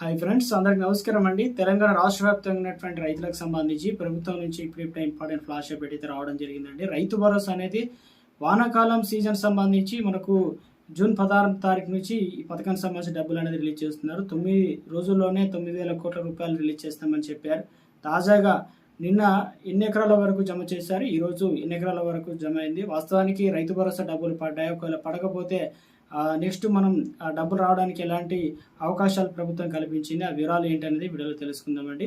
Hi friends అందరికి నమస్కారం అండి. తెలంగాణ రాష్ట్ర వ్యాప్తంగా ఉన్నటువంటి రైతులకు సంబంధించి ప్రభుత్వం నుంచి ఇప్పుడు ఇంపార్టెంట్ ఫ్లాష్ అప్ అయితే రావడం జరిగిందండి. రైతు భరోసా అనేది వానాకాలం సీజన్ సంబంధించి మనకు జూన్ పదహారు తారీఖు నుంచి ఈ పథకానికి సంబంధించిన డబ్బులు అనేది రిలీజ్ చేస్తున్నారు. తొమ్మిది రోజుల్లోనే తొమ్మిది వేల కోట్ల రూపాయలు రిలీజ్ చేస్తామని చెప్పారు. తాజాగా నిన్న ఎన్ని ఎకరాల వరకు జమ చేశారు? ఈరోజు ఎన్ని ఎకరాల వరకు జమ అయింది? వాస్తవానికి రైతు భరోసా డబ్బులు పడ్డాయి? ఒకవేళ పడకపోతే నెక్స్ట్ మనం ఆ డబ్బులు రావడానికి ఎలాంటి అవకాశాలు ప్రభుత్వం కల్పించింది ఆ వివరాలు ఏంటనేది వీడియోలో తెలుసుకుందామండి.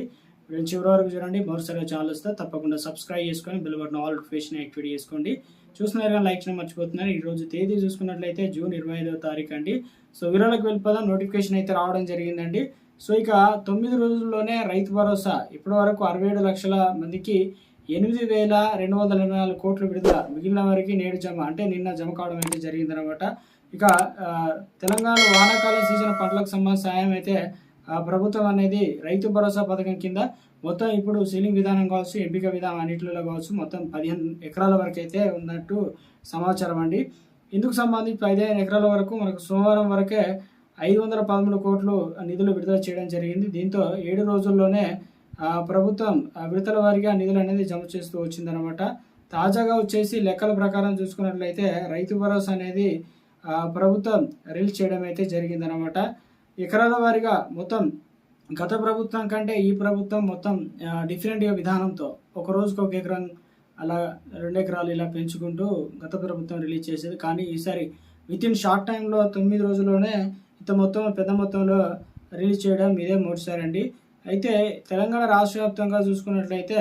వీడియో చివరి వరకు చూడండి. మరోసారిగా ఛానల్ వస్తే తప్పకుండా సబ్స్క్రైబ్ చేసుకొని bell button all notification activate చేసుకోండి. చూస్తున్నారు కానీ లైక్ చేయడం మర్చిపోతున్నారు. ఈరోజు తేదీ చూసుకున్నట్లయితే జూన్ ఇరవై ఐదవ తారీఖు అండి. సో వివరాలకు వెళ్ళిపోదాం. నోటిఫికేషన్ అయితే రావడం జరిగిందండి. సో ఇక తొమ్మిది రోజుల్లోనే రైతు భరోసా. ఇప్పటి వరకు అరవై ఏడు లక్షల మందికి ఎనిమిది వేల రెండు వందల ఇరవై నాలుగు కోట్లు విడుదల మిగిలిన వారికి నేడు జమ అంటే నిన్న జమ కావడం అయితే జరిగిందనమాట ఇక తెలంగాణ వానాకాలం సీజన్ పంటలకు సంబంధించిన సాయం అయితే ప్రభుత్వం అనేది రైతు భరోసా పథకం కింద మొత్తం ఇప్పుడు సీలింగ్ విధానం కావచ్చు ఎంపిక విధానం అన్నింటిలో కావచ్చు మొత్తం పదిహేను ఎకరాల వరకు అయితే ఉన్నట్టు సమాచారం అండి. ఇందుకు సంబంధించి పదిహేను ఎకరాల వరకు మనకు సోమవారం వరకే ఐదు వందల పదమూడు కోట్లు నిధులు విడుదల చేయడం జరిగింది. దీంతో ఏడు రోజుల్లోనే ప్రభుత్వం విడతల వారీగా నిధులు అనేది జమ చేస్తూ వచ్చిందనమాట తాజాగా వచ్చేసి లెక్కల ప్రకారం చూసుకున్నట్లయితే రైతు భరోసా అనేది ప్రభుత్వం రిలీజ్ చేయడం అయితే జరిగిందనమాట ఎకరాల వారీగా మొత్తం గత ప్రభుత్వం కంటే ఈ ప్రభుత్వం మొత్తం డిఫరెంట్గా విధానంతో ఒక రోజుకు ఒక ఎకరం అలా రెండు ఎకరాలు ఇలా పెంచుకుంటూ గత ప్రభుత్వం రిలీజ్ చేసేది. కానీ ఈసారి విత్ ఇన్ షార్ట్ టైంలో తొమ్మిది రోజుల్లోనే ఇంత మొత్తం పెద్ద మొత్తంలో రిలీజ్ చేయడం ఇదే మొదటిసారి అండి. అయితే తెలంగాణ రాష్ట్ర వ్యాప్తంగా చూసుకున్నట్లయితే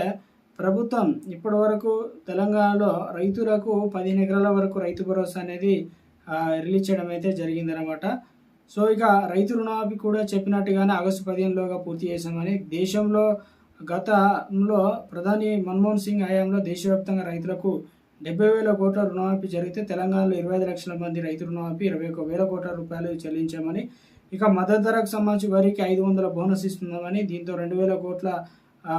ప్రభుత్వం ఇప్పటి వరకు తెలంగాణలో రైతులకు పదిహేను ఎకరాల వరకు రైతు భరోసా అనేది రిలీజ్ చేయడం అయితే జరిగిందనమాట సో ఇక రైతు రుణమాఫీ కూడా చెప్పినట్టుగానే ఆగస్టు పదిహేనులోగా పూర్తి చేశామని దేశంలో గతంలో ప్రధాని మన్మోహన్ సింగ్ హయాంలో దేశవ్యాప్తంగా రైతులకు డెబ్బై వేల కోట్ల రుణమాఫీ జరిగితే తెలంగాణలో ఇరవై ఐదు లక్షల మంది రైతు రుణమాఫీ ఇరవై ఒక వేల కోట్ల రూపాయలు చెల్లించామని ఇక మద్దతు ధరకు సంబంధించి వరికి ఐదు వందల బోనస్ ఇస్తున్నామని దీంతో రెండు వేల కోట్ల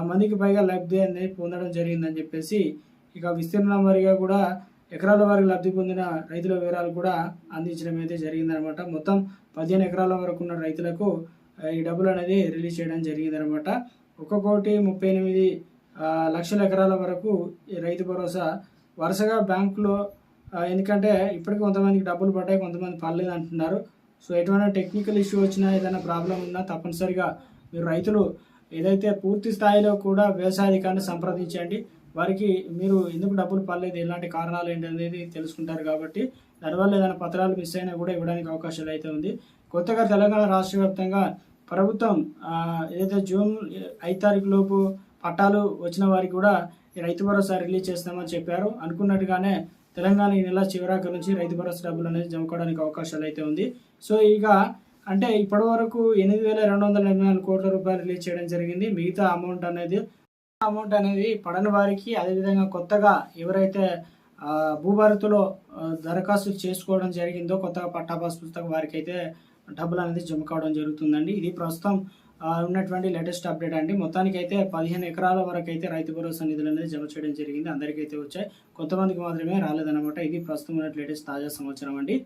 మందికి పైగా లబ్ధి అనేది పొందడం జరిగిందని చెప్పేసి ఇక విస్తీర్ణం వారిగా కూడా ఎకరాల వారికి లబ్ధి పొందిన రైతుల వివరాలు కూడా అందించడం అయితే జరిగిందనమాట. మొత్తం పదిహేను ఎకరాల వరకు ఉన్న రైతులకు ఈ డబ్బులు అనేది రిలీజ్ చేయడం జరిగిందనమాట. ఒక కోటి ముప్పై ఎనిమిది లక్షల ఎకరాల వరకు ఈ రైతు భరోసా వరుసగా బ్యాంకులో ఎందుకంటే ఇప్పటికీ కొంతమందికి డబ్బులు పడ్డాయి కొంతమంది పర్లేదు అంటున్నారు సో ఎటువంటి టెక్నికల్ ఇష్యూ వచ్చినా ఏదైనా ప్రాబ్లం ఉన్నా తప్పనిసరిగా మీరు రైతులు ఏదైతే పూర్తి స్థాయిలో కూడా వ్యవసాయాధికారిని సంప్రదించండి. వారికి మీరు ఎందుకు డబ్బులు పర్లేదు ఎలాంటి కారణాలు ఏంటి అనేది తెలుసుకుంటారు కాబట్టి దానివల్ల ఏదైనా పత్రాలు మిస్ అయినా కూడా ఇవ్వడానికి అవకాశాలు అయితే ఉంది. కొత్తగా తెలంగాణ రాష్ట్ర వ్యాప్తంగా ప్రభుత్వం ఏదైతే జూన్ ఐదు తారీఖు లోపు పట్టాలు వచ్చిన వారికి కూడా ఈ రైతు భరోసా రిలీజ్ చేస్తామని చెప్పారు. అనుకున్నట్టుగానే తెలంగాణ ఈ నెల చివరాక నుంచి రైతు భరోసా డబ్బులు అనేది జమ కావడానికి అవకాశాలు అయితే ఉంది. సో ఇక అంటే ఇప్పటి వరకు ఎనిమిది వేల రెండు వందల ఎనభై నాలుగు కోట్ల రూపాయలు రిలీజ్ చేయడం జరిగింది. మిగతా అమౌంట్ అనేది అమౌంట్ అనేది పడని వారికి అదేవిధంగా కొత్తగా ఎవరైతే భూభారతిలో దరఖాస్తు చేసుకోవడం జరిగిందో కొత్తగా పట్టాపాస్ పుస్తకం వారికి అయితే డబ్బులు అనేది జమ కావడం జరుగుతుందండి. ఇది ప్రస్తుతం ఉన్నటువంటి లేటెస్ట్ అప్డేట్ అండి. మొత్తానికి అయితే పదిహేను ఎకరాల వరకు అయితే రైతు భరోసా నిధులు అనేది జమ చేయడం జరిగింది. అందరికీ అయితే వచ్చాయి. కొంతమందికి మాత్రమే రాలేదన్నమాట. ఇది ప్రస్తుతం ఉన్న లేటెస్ట్ తాజా సమాచారం అండి.